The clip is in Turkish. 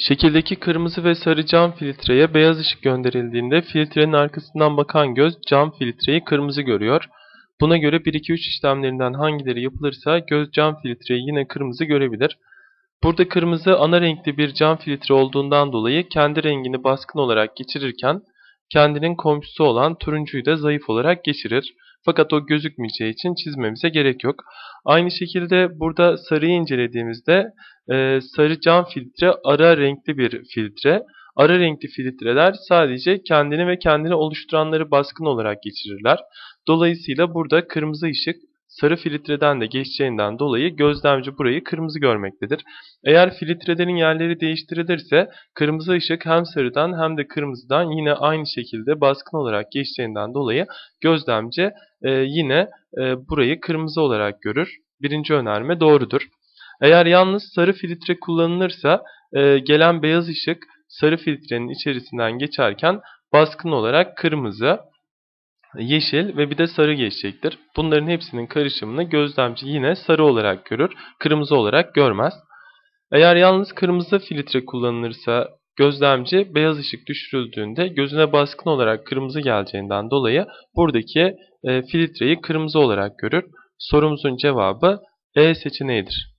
Şekildeki kırmızı ve sarı cam filtreye beyaz ışık gönderildiğinde filtrenin arkasından bakan göz cam filtreyi kırmızı görüyor. Buna göre 1-2-3 işlemlerinden hangileri yapılırsa göz cam filtreyi yine kırmızı görebilir. Burada kırmızı ana renkli bir cam filtre olduğundan dolayı kendi rengini baskın olarak geçirirken kendinin komşusu olan turuncuyu da zayıf olarak geçirir. Fakat o gözükmeyeceği için çizmemize gerek yok. Aynı şekilde burada sarıyı incelediğimizde e, sarı cam filtre ara renkli bir filtre. Ara renkli filtreler sadece kendini ve kendini oluşturanları baskın olarak geçirirler. Dolayısıyla burada kırmızı ışık sarı filtreden de geçeceğinden dolayı gözlemci burayı kırmızı görmektedir. Eğer filtrelerin yerleri değiştirilirse kırmızı ışık hem sarıdan hem de kırmızıdan yine aynı şekilde baskın olarak geçeceğinden dolayı gözlemci e, yine e, burayı kırmızı olarak görür. Birinci önerme doğrudur. Eğer yalnız sarı filtre kullanılırsa e, gelen beyaz ışık sarı filtrenin içerisinden geçerken baskın olarak kırmızı, yeşil ve bir de sarı geçecektir. Bunların hepsinin karışımını gözlemci yine sarı olarak görür, kırmızı olarak görmez. Eğer yalnız kırmızı filtre kullanılırsa gözlemci beyaz ışık düşürüldüğünde gözüne baskın olarak kırmızı geleceğinden dolayı buradaki e, filtreyi kırmızı olarak görür. Sorumuzun cevabı E seçeneğidir.